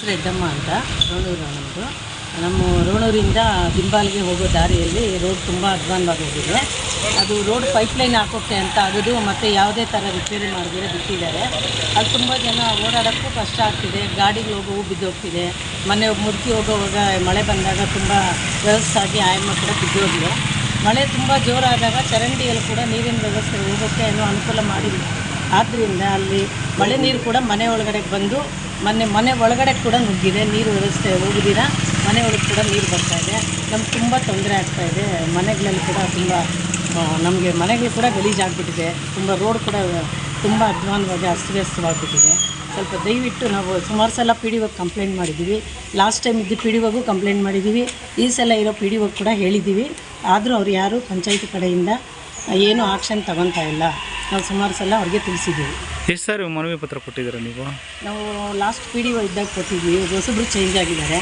ಹೆಸರು ಅಂತ, ರೋಣೂರು ನಮ್ಮದು ನಮ್ಮ ರೋಣೂರಿಂದ ದಿಂಬಾಲಿಗೆ ಹೋಗೋ ದಾರಿಯಲ್ಲಿ ರೋಡ್ ತುಂಬ ಅಧ್ವಾನವಾಗಿ ಹೋಗಿದೆ. ಅದು ರೋಡ್ ಪೈಪ್ಲೈನ್ ಹಾಕೋಕ್ಕೆ ಅಂತ ಆಗೋದು, ಮತ್ತು ಯಾವುದೇ ಥರ ರಿಪೇರಿ ಮಾಡಿದ್ರೆ ಬಿಟ್ಟಿದ್ದಾರೆ. ಅಲ್ಲಿ ತುಂಬ ಜನ ಓಡಾಡೋಕ್ಕೂ ಕಷ್ಟ ಆಗ್ತಿದೆ. ಗಾಡಿಗೆ ಹೋಗೋ ಹೂ ಬಿದ್ದೋಗ್ತಿದೆ. ಮೊನ್ನೆ ಮುದುಕಿ ಹೋಗೋವಾಗ ಮಳೆ ಬಂದಾಗ ತುಂಬ ವ್ಯವಸ್ಥೆ ಆಗಿ ಆಯಮ್ಮ ಕೂಡ ಬಿದ್ದೋಗಿದೆ. ಮಳೆ ತುಂಬ ಜೋರಾದಾಗ ಚರಂಡಿಯಲ್ಲಿ ಕೂಡ ನೀರಿನ ವ್ಯವಸ್ಥೆ ಹೋಗೋಕ್ಕೆ ಏನೋ ಅನುಕೂಲ ಮಾಡಿಲ್ಲ. ಆದ್ದರಿಂದ ಅಲ್ಲಿ ಮಳೆ ನೀರು ಕೂಡ ಮನೆ ಒಳಗಡೆ ಬಂದು ಮೊನ್ನೆ ಮನೆ ಒಳಗಡೆ ಕೂಡ ನುಗ್ಗಿದೆ, ನೀರು ವ್ಯವಸ್ಥೆ ಹೋಗಿದಿರ ಮನೆ ಒಳಗೆ ಕೂಡ ನೀರು ಬರ್ತಾ ಇದೆ. ನಮ್ಗೆ ತುಂಬ ತೊಂದರೆ ಆಗ್ತಾ ಇದೆ. ಮನೆಗಳಲ್ಲಿ ಕೂಡ ತುಂಬ ನಮಗೆ ಮನೆಗಳು ಕೂಡ ಗಲೀಜಾಗ್ಬಿಟ್ಟಿದೆ. ತುಂಬ ರೋಡ್ ಕೂಡ ತುಂಬ ಅಧ್ವಾನವಾಗಿ ಅಸ್ತವ್ಯಸ್ತವಾಗಿಬಿಟ್ಟಿದೆ. ಸ್ವಲ್ಪ ದಯವಿಟ್ಟು ನಾವು ಸುಮಾರು ಸಲ ಪಿ ಡಿ ಒಗೆ ಕಂಪ್ಲೇಂಟ್ ಮಾಡಿದ್ದೀವಿ ಲಾಸ್ಟ್ ಟೈಮ್ ಇದ್ದು ಪಿ ಡಿ ಕಂಪ್ಲೇಂಟ್ ಮಾಡಿದ್ದೀವಿ ಈ ಸಲ ಇರೋ ಪಿ ಡಿ ಕೂಡ ಹೇಳಿದ್ದೀವಿ ಆದರೂ ಅವ್ರು ಯಾರು ಪಂಚಾಯಿತಿ ಕಡೆಯಿಂದ ಏನು ಆಕ್ಷನ್ ತಗೊತಾ ಇಲ್ಲ. ನಾವು ಸುಮಾರು ಸಲ ಅವ್ರಿಗೆ ತಿಳಿಸಿದ್ದೀವಿ. ಎಷ್ಟು ಸಾರಿ ಮನವಿ ಪತ್ರ ಕೊಟ್ಟಿದ್ದೀರಾ ನೀವು? ನಾವು ಲಾಸ್ಟ್ ಪಿ ಡಿ ಇದ್ದಾಗ ಕೊಟ್ಟಿದ್ವಿ ಹೊಸಬ್ರು ಚೇಂಜ್ ಆಗಿದ್ದಾರೆ.